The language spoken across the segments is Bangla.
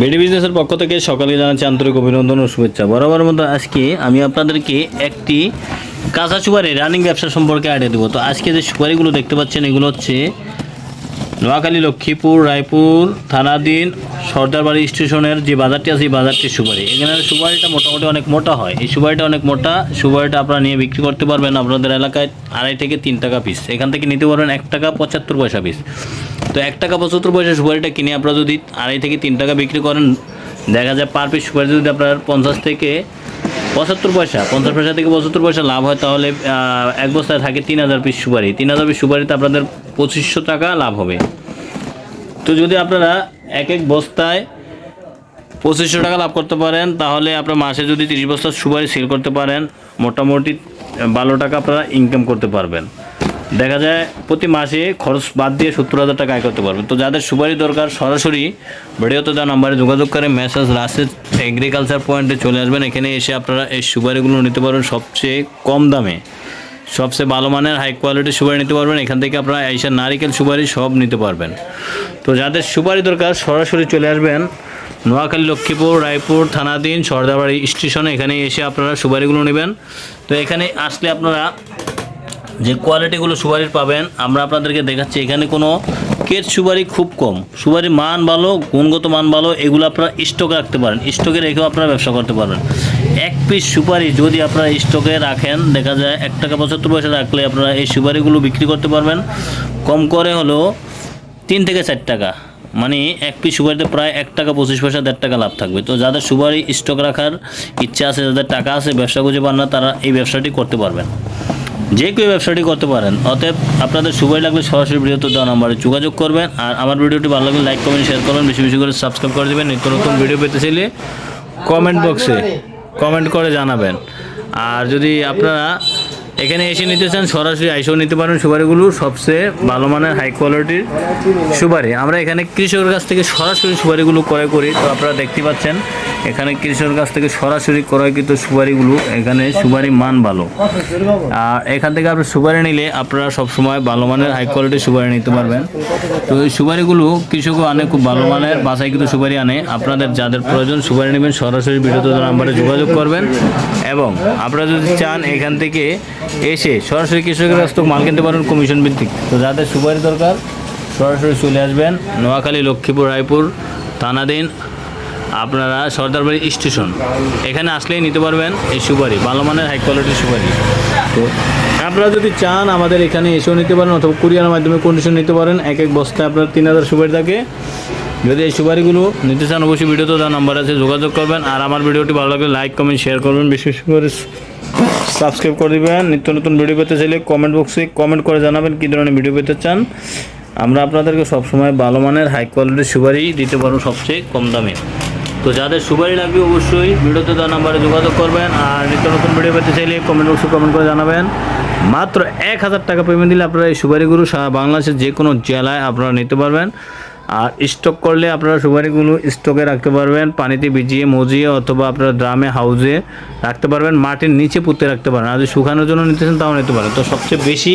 বিডি বিজনেসের পক্ষ থেকে সকালে জানাচ্ছি আন্তরিক অভিনন্দন ও শুভেচ্ছা। বরাবর মতো আজকে আমি আপনাদেরকে একটি কাঁচা সুপারি রানিং ব্যবসা সম্পর্কে আইডিয়া দেবো। তো আজকে যে সুপারিগুলো দেখতে পাচ্ছেন, এগুলো হচ্ছে নোয়াখালী, লক্ষ্মীপুর, রায়পুর, থানাধীন, সর্দারবাড়ি স্টেশনের যে বাজারটি আছে, এই বাজারটি সুপারি। এখানে সুপারিটা মোটামুটি অনেক মোটা হয়। এই সুপারিটা অনেক মোটা, সুপারিটা আপনারা নিয়ে বিক্রি করতে পারবেন আপনাদের এলাকায় আড়াই থেকে তিন টাকা পিস এখান থেকে নিতে পারবেন এক টাকা পঁচাত্তর পয়সা পিস তো এক টাকা পঁচাত্তর পয়সা সুপারিটা কিনে আপনারা যদি আড়াই থেকে তিন টাকা বিক্রি করেন, দেখা যায় পার পিস সুপারি যদি আপনার পঞ্চাশ থেকে পঁচাত্তর পয়সা, পঞ্চাশ পয়সা থেকে পঁচাত্তর পয়সা লাভ হয়, তাহলে এক বস্তায় থাকে তিন হাজার পিস সুপারি। তিন হাজার পিস সুপারিতে আপনাদের পঁচিশশো টাকা লাভ হবে। তো যদি আপনারা এক এক বস্তায় পঁচিশশো টাকা লাভ করতে পারেন, তাহলে আপনার মাসে যদি তিরিশ বস্তা সুপারি সেল করতে পারেন, মোটামুটি বারো টাকা আপনারা ইনকাম করতে পারবেন। দেখা যায় প্রতি মাসে খরচ বাদ দিয়ে সত্তর হাজার টাকা আয় করতে পারবেন তো যাদের সুপারি দরকার, সরাসরি ভিডিওতে দেওয়া নাম্বারে যোগাযোগ করে মেসেজ রাসেল এগ্রিকালচার পয়েন্টে চলে আসবেন। এখানে এসে আপনারা এই সুপারিগুলো নিতে পারবেন সবচেয়ে কম দামে। সবচেয়ে ভালো মানের হাই কোয়ালিটির সুপারি নিতে পারবেন। এখান থেকে আপনারা এইসব নারিকেল সুপারি সব নিতে পারবেন। তো যাদের সুপারি দরকার, সরাসরি চলে আসবেন। নোয়াখালী, লক্ষ্মীপুর, রায়পুর, থানাধীন সর্দাবাড়ি স্টেশনে, এখানে এসে আপনারা সুপারিগুলো নেবেন। তো এখানে আসলে আপনারা যে কোয়ালিটিগুলো সুপারির পাবেন, আমরা আপনাদেরকে দেখাচ্ছি, এখানে কোনো কেট সুপারি খুব কম। সুপারির মান ভালো, গুণগত মান ভালো, এগুলো আপনারা স্টকে রাখতে পারেন। স্টকে রেখেও আপনারা ব্যবসা করতে পারবেন। এক পিস সুপারি যদি আপনারা স্টকে রাখেন, দেখা যায় এক টাকা পঁচাত্তর পয়সা রাখলে আপনারা এই সুপারিগুলো বিক্রি করতে পারবেন। কম করে হলো তিন থেকে চার টাকা। মানে এক পিস সুপারিতে প্রায় এক টাকা পঁচিশ পয়সা, দেড় টাকা লাভ থাকবে। তো যাদের সুপারি স্টক রাখার ইচ্ছা আছে, যাদের টাকা আছে, ব্যবসা খুঁজে পান না, তারা এই ব্যবসাটি করতে পারবেন। যে কেউ ব্যবসাটি করতে পারেন, অতএব আপনাদের সুবাই লাগলে সরাসরি ভিডিওতে দেওয়া নাম্বারে যোগাযোগ করবেন। আর আমার ভিডিওটি ভালো লাগলে লাইক কমেন্ট শেয়ার করবেন। বেশি বেশি করে সাবস্ক্রাইব করে দেবেন। নিত্য নতুন ভিডিও পেতে চাইলে কমেন্ট বক্সে কমেন্ট করে জানাবেন। আর যদি আপনারা এখানে এসে নিতে চান, সরাসরি আইসেও নিতে পারেন। সুপারিগুলো সবচেয়ে ভালো মানের হাই কোয়ালিটির সুপারি। আমরা এখানে কৃষকের কাছ থেকে সরাসরি সুপারিগুলো ক্রয় করি। তো আপনারা দেখতে পাচ্ছেন, এখানে কৃষকের কাছ থেকে সরাসরি ক্রয়কৃত সুপারিগুলো, এখানে সুপারি মান ভালো। আর এখান থেকে আপনি সুপারি নিলে আপনারা সবসময় ভালো মানের হাই কোয়ালিটির সুপারি নিতে পারবেন। তো এই সুপারিগুলো কৃষকও আনে, খুব ভালো মানের, বাছাইকৃত সুপারি আনে। আপনাদের যাদের প্রয়োজন সুপারি নেবেন, সরাসরি ভিডিওতে নাম্বারে যোগাযোগ করবেন। এবং আপনারা যদি চান এখান থেকে এসে সরাসরি কৃষকের কাছ থেকে মাল কিনতে পারেন কমিশন ভিত্তিক। তো যাদের সুপারি দরকার, সরাসরি চলে আসবেন নোয়াখালী, লক্ষ্মীপুর, রায়পুর, থানাধীন, আপনারা সর্দারবাড়ি স্টেশন। এখানে আসলেই নিতে পারবেন এই সুপারি, ভালো মানের হাই কোয়ালিটির সুপারি। তো আপনারা যদি চান আমাদের এখানে এসেও নিতে পারেন অথবা কুরিয়ারের মাধ্যমে কন্ডিশন নিতে পারেন, এক এক বস্তায় আপনার তিন হাজার সুপারি থাকে। যদি এই সুপারিগুলো নিতে চান, অবশ্যই ভিডিওতে দেওয়া নাম্বার আছে, যোগাযোগ করবেন। আর আমার ভিডিওটি ভালো লাগলে লাইক কমেন্ট শেয়ার করবেন। বিশেষ করে সাবস্ক্রাইব করে দিবেন। নিত্য নতুন ভিডিও পেতে চাইলে কমেন্ট বক্সে কমেন্ট করে জানাবেন কী ধরনের ভিডিও পেতে চান। আমরা আপনাদেরকে সবসময় ভালো মানের হাই কোয়ালিটির সুপারি দিতে পারব সবচেয়ে কম দামে। তো যাদের সুপারি লাগবে অবশ্যই ভিডিওতে দেওয়া নাম্বারে যোগাযোগ করবেন আর নিত্য নতুন ভিডিও পেতে চাইলে কমেন্ট বক্সে কমেন্ট করে জানাবেন। মাত্র এক হাজার টাকা পেমেন্ট দিলে আপনারা এই সুপারিগুলো সারা বাংলাদেশের যে কোনো জেলায় আপনারা নিতে পারবেন। আর স্টক করলে আপনারা সুপারিগুলো স্টকে রাখতে পারবেন, পানিতে ভিজিয়ে, মজিয়ে অথবা আপনারা ড্রামে হাউজে রাখতে পারবেন, মাটির নিচে পুঁতে রাখতে পারেন আর যদি শুকানোর জন্য নিতে চান তাও নিতে পারেন। তো সবচেয়ে বেশি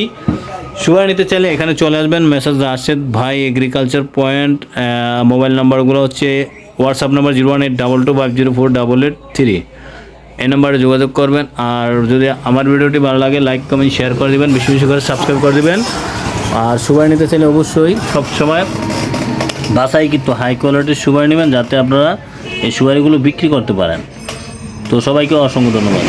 সুপারি নিতে চাইলে এখানে চলে আসবেন মেসেজ রাশেদ ভাই এগ্রিকালচার পয়েন্ট মোবাইল নাম্বারগুলো হচ্ছে WhatsApp number zero one eight double two five zero four double eight three এই নাম্বারে যোগাযোগ করবেন। আর যদি আমার ভিডিওটি ভালো লাগে লাইক কমেন্ট শেয়ার করে দেবেন। বেশি বেশি করে সাবস্ক্রাইব করে দেবেন। আর সুপারি নিতে চাইলে অবশ্যই সবসময় বাসাই কিন্তু হাই কোয়ালিটির সুপারি নেবেন যাতে আপনারা এই সুপারিগুলো বিক্রি করতে পারেন। তো সবাইকে অসংখ্য ধন্যবাদ।